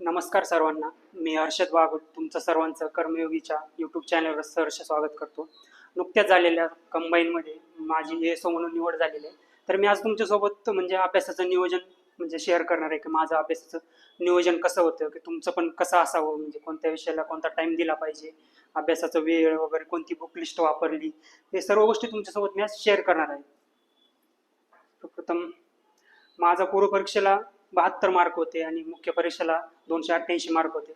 नमस्कार सर्वांना. मी हर्षद वाघ तुमचं सर्वांचं कर्मयोगीच्या यूट्यूब चॅनलवर सहर्ष स्वागत करतो. नुकत्याच झालेल्या कंबाईनमध्ये माझी एसओ म्हणून निवड झालेली आहे. तर मी आज तुमच्यासोबत म्हणजे अभ्यासाचं नियोजन म्हणजे शेअर करणार आहे की माझं अभ्यासाचं नियोजन कसं होतं की तुमचं पण कसं असावं म्हणजे कोणत्या विषयाला कोणता टाईम दिला पाहिजे अभ्यासाचा वेळ वगैरे कोणती बुक लिस्ट वापरली हे सर्व गोष्टी तुमच्यासोबत मी आज शेअर करणार आहे. प्रथम माझा पूर्व परीक्षेला बहात्तर मार्क होते आणि मुख्य परीक्षेला दोनशे अठ्ठ्याऐंशी मार्क होते.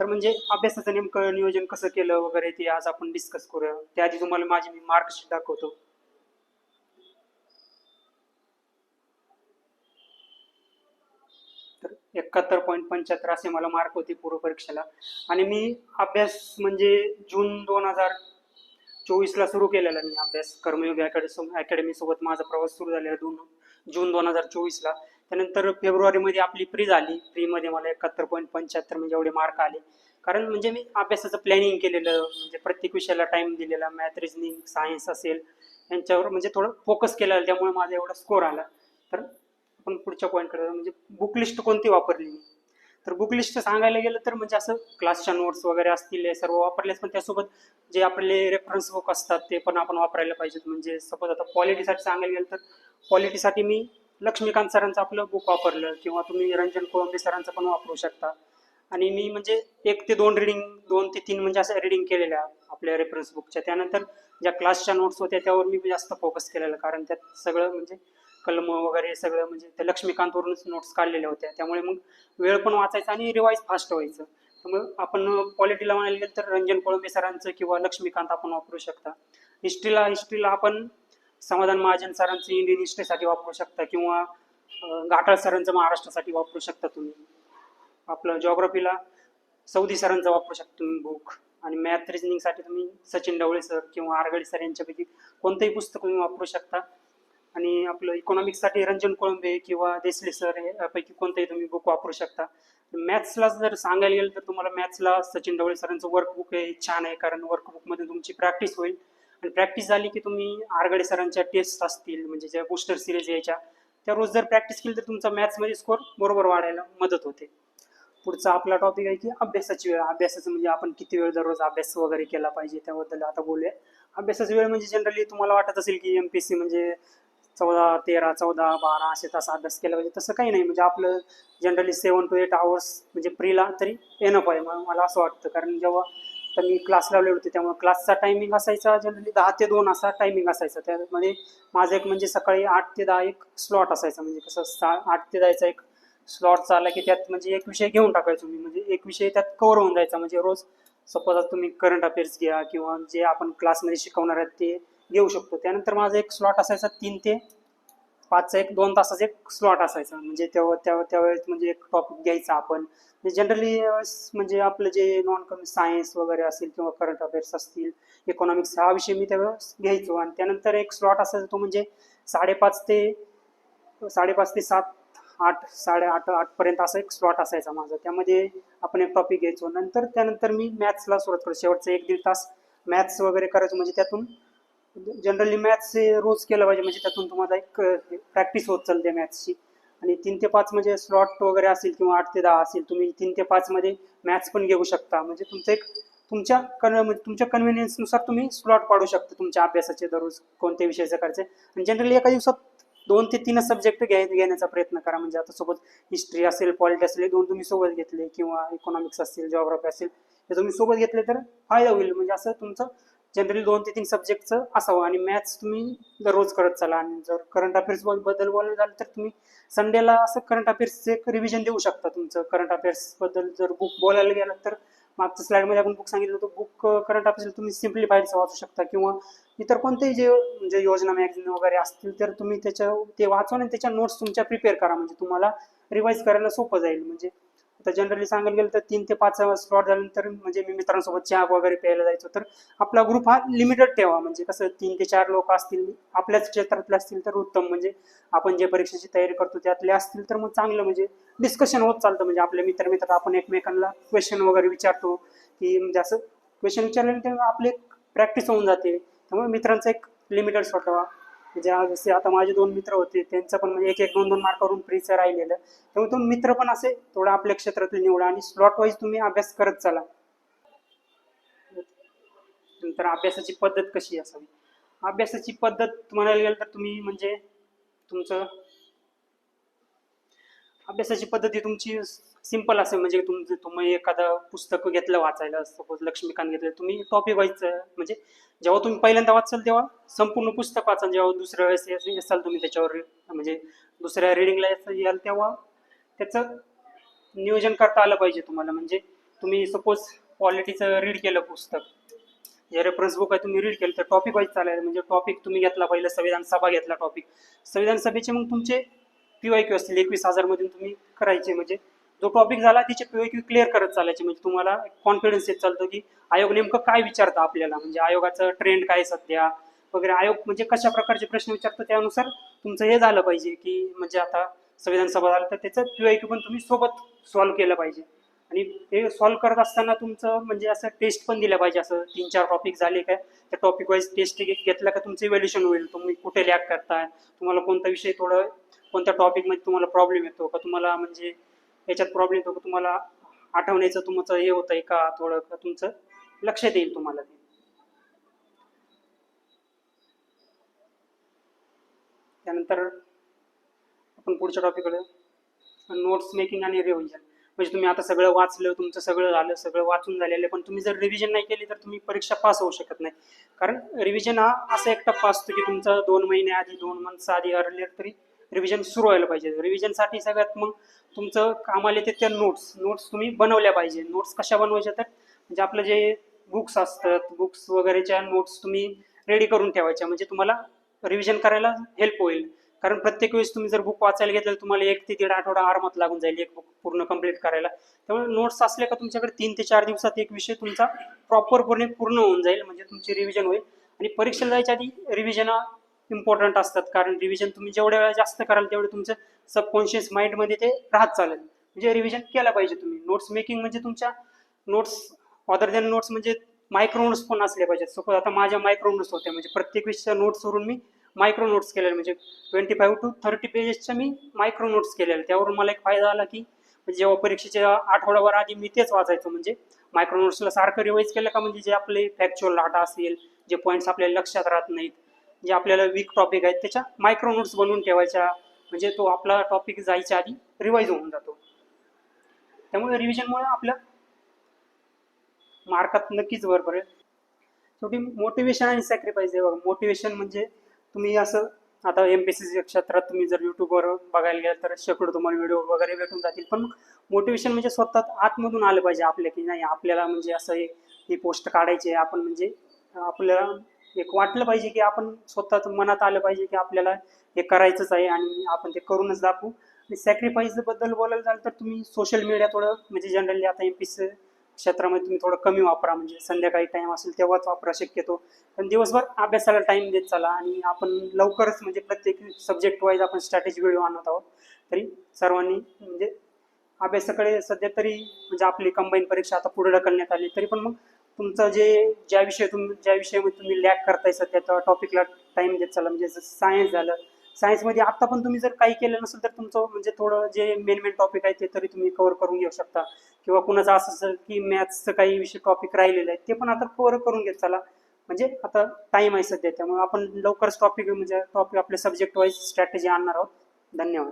तर म्हणजे अभ्यासाचं नेमकं नियोजन कसं केलं वगैरे ते आज आपण डिस्कस करूया. त्याआधी तुम्हाला माझी मी मार्कशीट दाखवतो. तर एकाहत्तर पॉईंट पंच्याहत्तर असे मला मार्क होते पूर्व परीक्षेला. आणि मी अभ्यास म्हणजे जून दोन हजार चोवीसला सुरू केलेला मी अभ्यास. कर्मयोगी अकॅडमी अकॅडमी सोबत माझा प्रवास सुरू झालेला दोन जून दोन हजार चोवीसला. त्यानंतर फेब्रुवारीमध्ये आपली प्री झाली. प्रीमध्ये मला एकाहत्तर पॉईंट पंच्याहत्तर म्हणजे एवढे मार्क आले. कारण म्हणजे मी अभ्यासाचं प्लॅनिंग केलेलं म्हणजे प्रत्येक विषयाला टाइम दिलेला मॅथ रिजनिंग सायन्स असेल यांच्यावर म्हणजे थोडं फोकस केलेलं त्यामुळे माझा एवढा स्कोर आला. तर आपण पुढच्या पॉईंटकडे म्हणजे बुक लिस्ट कोणती वापरली मी? तर बुक लिस्ट सांगायला गेलं तर म्हणजे असं क्लासच्या नोट्स वगैरे असतील सर्व वापरलेच. पण त्यासोबत जे आपले रेफरन्स बुक असतात ते पण आपण वापरायला पाहिजेत. म्हणजे सपोज आता क्वालिटीसाठी सांगायला गेलं तर क्वालिटीसाठी मी लक्ष्मीकांत सरांचं आपलं बुक वापरलं किंवा तुम्ही रंजन कोळंबे सरांचं पण वापरू शकता. आणि मी म्हणजे एक ते दोन रिडिंग दोन ते तीन म्हणजे असं रिडिंग केलेल्या आपल्या रेफरन्स बुकच्या त्यानंतर ज्या क्लासच्या नोट्स होत्या त्यावर मी जास्त फोकस केलेलं कारण त्यात सगळं म्हणजे कलम वगैरे सगळं म्हणजे त्या लक्ष्मीकांतवरूनच नोट्स काढलेल्या होत्या. त्यामुळे मग वेळ पण वाचायचा आणि रिवाईज फास्ट व्हायचं. त्यामुळे आपण क्वालिटीला म्हणायला गेलं तर रंजन कोळंबे सरांचं किंवा लक्ष्मीकांत आपण वापरू शकता. हिस्ट्रीला हिस्ट्रीला आपण समाधान महाजन सरांचं इंडियन हिस्ट्रीसाठी वापरू शकता किंवा घाटाळ सरांचं महाराष्ट्रासाठी वापरू शकता तुम्ही. आपलं जॉग्रफीला सौदी सरांचं वापरू शकता तुम्ही बुक आणि मॅथ रिजनिंगसाठी तुम्ही सचिन ढवळे सर किंवा आरगडे सर यांच्यापैकी कोणतंही पुस्तक तुम्ही वापरू शकता. आणि आपलं इकॉनॉमिक्ससाठी रंजन कोळंबे किंवा देसले सर यापैकी कोणतंही तुम्ही बुक वापरू शकता. मॅथ्सला जर सांगायला गेलं तर तुम्हाला मॅथ्सला सचिन ढवळे सरांचं वर्कबुक हे छान आहे कारण वर्कबुकमध्ये तुमची प्रॅक्टिस होईल. आणि प्रॅक्टिस झाली की तुम्ही आरगडे सरांच्या टेस्ट असतील म्हणजे ज्या बुस्टर सिरीज यायच्या त्या रोज जर प्रॅक्टिस केली तर तुमचा मॅथ्समध्ये स्कोर बरोबर वाढायला मदत होते. पुढचा आपला टॉपिक आहे की अभ्यासाची वेळ. अभ्यासाचं म्हणजे आपण किती वेळ दररोज अभ्यास वगैरे केला पाहिजे त्याबद्दल आता बोलूया. अभ्यासाची वेळ म्हणजे जनरली तुम्हाला वाटत असेल की एम पी सी म्हणजे चौदा तेरा चौदा बारा असे तास अभ्यास केला पाहिजे. तसं काही नाही. म्हणजे आपलं generally seven to eight hours म्हणजे प्रीला तरी एनफ आहे मला असं वाटतं. कारण जेव्हा तर मी क्लास लावले होते त्यामुळे क्लासचा टायमिंग असायचा जनरली दहा ते दोन असा टायमिंग असायचा. त्यामध्ये माझं एक म्हणजे सकाळी आठ ते दहा एक स्लॉट असायचा. म्हणजे कसं सा आठ ते दहाचा एक स्लॉट चालला की त्यात म्हणजे एक विषय घेऊन टाकायचो मी. म्हणजे एक विषय त्यात कव्हर होऊन जायचा. म्हणजे रोज सपोज आता तुम्ही करंट अफेअर्स घ्या किंवा जे आपण क्लासमध्ये शिकवणार आहेत ते घेऊ शकतो. त्यानंतर माझा एक स्लॉट असायचा तीन ते पाचचा एक दोन तासाचा एक स्लॉट असायचा. म्हणजे तेव्हा त्या त्यावेळेस म्हणजे एक टॉपिक घ्यायचा आपण. म्हणजे जनरली म्हणजे आपलं जे नॉन कमी सायन्स वगैरे असेल किंवा करंट अफेअर्स असतील इकॉनॉमिक्स हा विषय मी त्यावेळेस घ्यायचो. आणि त्यानंतर एक स्लॉट असायचा तो म्हणजे साडेपाच ते साडेपाच ते सात आठ साडेआठ आठपर्यंत असा एक स्लॉट असायचा माझा. त्यामध्ये आपण एक टॉपिक घ्यायचो. नंतर त्यानंतर मी मॅथ्सला सुरुवात करतो शेवटचं एक दीड तास मॅथ्स वगैरे करायचो. म्हणजे त्यातून जनरली मॅथ्स हे रोज केलं पाहिजे. म्हणजे त्यातून तुम्हाला एक प्रॅक्टिस होत चालते मॅथ्सची आणि तीन ते पाच म्हणजे स्लॉट वगैरे असेल किंवा आठ ते दहा असेल तुम्ही तीन ते पाच मध्ये मॅथ्स पण घेऊ शकता. म्हणजे तुमचं एक तुमच्या कन म्हणजे तुमच्या कन्व्हिनियन्सनुसार तुम्ही स्लॉट पाडू शकता तुमच्या अभ्यासाचे दररोज कोणत्या विषयाचं करायचे आणि जनरली एका दिवसात दोन ते तीनच सब्जेक्ट घ्याय घेण्याचा प्रयत्न करा. म्हणजे आता सोबत हिस्ट्री असेल पॉलिटी असेल हे दोन तुम्ही सोबत घेतले किंवा इकॉनॉमिक्स असेल जॉग्राफी असेल हे तुम्ही सोबत घेतले तर फायदा होईल. म्हणजे असं तुमचं जनरली दोन ते तीन सब्जेक्टचं असावं. आणि मॅथ्स तुम्ही दररोज करत चला. आणि जर करंट अफेअर्सबद्दल बोलायला झालं तर तुम्ही संडेला असं करंट अफेअर्सचे एक रिव्हिजन देऊ शकता तुमचं. करंट अफेअर्सबद्दल जर बुक बोलायला गेलं तर मागच्या स्लाईडमध्ये आपण बुक सांगितलं होतं. बुक करंट अफेअर्स तुम्ही सिम्प्लिफाईडचं वाचू शकता किंवा इतर कोणतेही जे म्हणजे योजना मॅगझिन वगैरे असतील तर तुम्ही त्याच्या ते वाचून आणि त्याच्या नोट्स तुमच्या प्रिपेअर करा. म्हणजे तुम्हाला रिवाईज करायला सोपं जाईल. म्हणजे तर जनरली सांगायला गेलं तर तीन ते पाच स्लॉट झाल्यानंतर म्हणजे मी मित्रांसोबत चहा वगैरे प्यायला जायचो. तर आपला ग्रुप हा लिमिटेड ठेवा. म्हणजे कसं तीन ते चार लोक असतील आपल्याच क्षेत्रातले असतील तर उत्तम. म्हणजे आपण जे परीक्षेची तयारी करतो त्यातले असतील तर मग चांगलं. म्हणजे डिस्कशन होत चालतं. म्हणजे आपले मित्र मित्र आपण एकमेकांना क्वेश्चन वगैरे विचारतो की म्हणजे असं क्वेश्चन विचारल्यानंतर आपली प्रॅक्टिस होऊन जाते. त्यामुळे मित्रांचा एक लिमिटेड स्लॉट ज्या जसे आता माझे दोन मित्र होते त्यांचं पण म्हणजे एक एक दोन दोन मार्कावरून फ्रीचं राहिलेलं. त्यामुळे तुम्ही मित्र पण असे थोडं आपल्या क्षेत्रातील निवडा आणि स्लॉट वाईज तुम्ही अभ्यास करत चला. नंतर अभ्यासाची पद्धत कशी असावी? अभ्यासाची पद्धत तुम्हाला गेलं तर तुम्ही म्हणजे तुमचं अभ्यासाची पद्धती तुमची सिंपल असेल म्हणजे तुमचं तुम्ही एखादं पुस्तक घेतलं वाचायला सपोज लक्ष्मीकांत घेतलं तुम्ही टॉपिक वाईज म्हणजे जेव्हा तुम्ही पहिल्यांदा वाचाल तेव्हा संपूर्ण पुस्तक वाचाल जेव्हा दुसऱ्या वेळेस असाल तुम्ही त्याच्यावर म्हणजे दुसऱ्या रिडिंगला याल तेव्हा त्याचं नियोजन करता आलं पाहिजे तुम्हाला. म्हणजे तुम्ही सपोज पॉलिटीचं रीड केलं पुस्तक जे रेफरन्स बुक आहे तुम्ही रीड केलं तर टॉपिक वाईज चालायला म्हणजे टॉपिक तुम्ही घेतला पहिलं संविधान सभा घेतला टॉपिक संविधान सभेचे मग तुमचे पी वाय क्यू असतील एकवीस हजारमधून तुम्ही करायचे. म्हणजे जो टॉपिक झाला तिचे पीओक्यू क्लिअर करत चालायचे. म्हणजे तुम्हाला कॉन्फिडन्स येत चालतो की आयोग नेमकं काय विचारतं आपल्याला? म्हणजे आयोगाचं ट्रेंड काय सध्या? वगैरे आयोग म्हणजे कशा प्रकारचे प्रश्न विचारतो त्यानुसार तुमचं हे झालं पाहिजे की म्हणजे आता संविधान सभा झालं तर त्याचं पीओक्यू पण तुम्ही सोबत सॉल्व्ह केलं पाहिजे. आणि ते सॉल्व्ह करत असताना तुमचं म्हणजे असं टेस्ट पण दिलं पाहिजे. असं तीन चार टॉपिक झाले काय त्या टॉपिक वाईज टेस्ट घेतलं का तुमचं इव्हॅल्युएशन होईल. तुम्ही कुठे लॅक करताय? तुम्हाला कोणता विषय थोडं कोणत्या टॉपिकमध्ये तुम्हाला प्रॉब्लेम येतो? का तुम्हाला म्हणजे याच्यात प्रॉब्लेम होतो तुम्हाला? आठवण्याचं तुमचं हे होतंय आहे का थोडं? का तुमचं लक्षात येईल तुम्हाला ते? त्यानंतर आपण पुढच्या टॉपिककडे नोट्स मेकिंग आणि रिव्हिजन म्हणजे तुम्ही आता सगळं वाचलं तुमचं सगळं झालं सगळं वाचून झालेलं आहे पण तुम्ही जर रिव्हिजन नाही केली तर तुम्ही परीक्षा पास होऊ शकत नाही. कारण रिव्हिजन हा असा एक टप्पा असतो की तुमचा दोन महिने आधी दोन मंथ्स आधी अर्लियर तरी रिव्हिजन सुरू व्हायला पाहिजे. रिव्हिजनसाठी सगळ्यात मग तुमचं कामाला येते त्या नोट्स नोट्स तुम्ही बनवल्या पाहिजे. नोट्स कशा बनवायच्या तर म्हणजे आपलं जे बुक्स असतात बुक्स वगैरेच्या नोट्स तुम्ही रेडी करून ठेवायच्या. म्हणजे तुम्हाला रिव्हिजन करायला हेल्प होईल. कारण प्रत्येक वेळेस तुम्ही जर बुक वाचायला घेतलं तर तुम्हाला एक ते दीड आठवडा आरामात लागून जाईल एक बुक पूर्ण कंप्लीट करायला. त्यामुळे नोट्स असले का तुमच्याकडे तीन ते चार दिवसात एक विषय तुमचा प्रॉपरपणे पूर्ण होऊन जाईल. म्हणजे तुमची रिव्हिजन होईल. आणि परीक्षेला जायच्या आधी रिव्हिजन इम्पॉर्टंट असतात. कारण रिव्हिजन तुम्ही जेवढ्या वेळा जास्त कराल तेवढे तुमचं सबकॉन्शियस माइंडमध्ये ते राहत चालेल. म्हणजे रिव्हिजन केलं पाहिजे तुम्ही. नोट्स मेकिंग म्हणजे तुमच्या नोट्स अदर दॅन नोट्स म्हणजे मायक्रो नोट्स पण असले पाहिजेत. सपोज आता माझ्या मायक्रो नोट्स होत्या. म्हणजे प्रत्येक विषयाच्या नोट्सवरून मी मायक्रो नोट्स केलेले. म्हणजे ट्वेंटी फाईव्ह टू थर्टी पेजेसच्या मी मायक्रो नोट्स केलेल्या त्यावरून मला एक फायदा आला की म्हणजे जेव्हा परीक्षेच्या आठवड्याभर आधी मी तेच वाचायचो. म्हणजे मायक्रो नोट्सला सारखं रिवाईज केलं का? म्हणजे जे आपले फॅक्च्युअल डाटा असेल जे पॉईंट्स आपल्याला लक्षात राहत नाहीत जे आपल्याला वीक टॉपिक आहेत त्याच्या मायक्रो नोट्स बनवून ठेवायच्या. म्हणजे तो आपला टॉपिक जायच्या आधी रिवाईज होऊन जातो. त्यामुळे रिव्हिजनमुळे आपल्या मार्कात नक्कीच भर पडेल. शेवटी मोटिवेशन आणि सॅक्रिफाईस आहे बघा. मोटिवेशन म्हणजे तुम्ही असं आता एम पी सी क्षेत्रात तुम्ही जर युट्यूबवर बघायला गेलं तर शेकडो तुम्हाला व्हिडिओ वगैरे भेटून जातील. पण मोटिवेशन म्हणजे स्वतः आतमधून आलं पाहिजे आपल्या की नाही आपल्याला म्हणजे असं हे पोस्ट काढायची आहे. आपण म्हणजे आपल्याला एक वाटलं पाहिजे की आपण स्वतः मनात आलं पाहिजे की आपल्याला हे करायचंच आहे आणि आपण ते करूनच दाखवू. आणि सॅक्रिफाईसबद्दल बोलायला झालं तर तुम्ही सोशल मीडिया थोडं म्हणजे जनरली आता एम पी सी क्षेत्रामध्ये तुम्ही थोडं कमी वापरा. म्हणजे संध्याकाळी टाईम असेल तेव्हाच वापरा शक्यतो. पण दिवसभर अभ्यासाला टाईम देत चला आणि आपण लवकरच म्हणजे प्रत्येक सब्जेक्ट वाईज आपण स्ट्रॅटेजी व्हिडिओ आणत आहोत. तरी सर्वांनी म्हणजे अभ्यासाकडे सध्या तरी म्हणजे आपली कंबाईन परीक्षा आता पुढे ढकलण्यात आली. तरी पण मग तुमचं जे ज्या विषय तुम ज्या विषयामध्ये तुम्ही लॅक करताय सध्या त्या टॉपिकला टाईम देत चला. म्हणजे सायन्स झालं सायन्समध्ये आत्ता पण तुम्ही जर काही केलं नसेल तर तुमचं म्हणजे थोडं जे मेन मेन टॉपिक आहे ते तरी तुम्ही कव्हर करून घेऊ शकता. किंवा कुणाचं असं असेल की मॅथ्सचं काही विषय टॉपिक राहिलेलं आहे ते पण आता कव्हर करून घेत चला. म्हणजे आता टाईम आहे सध्या त्यामुळे आपण लवकरच टॉपिक म्हणजे टॉपिक आपले सब्जेक्ट वाईज स्ट्रॅटेजी आणणार आहोत. धन्यवाद.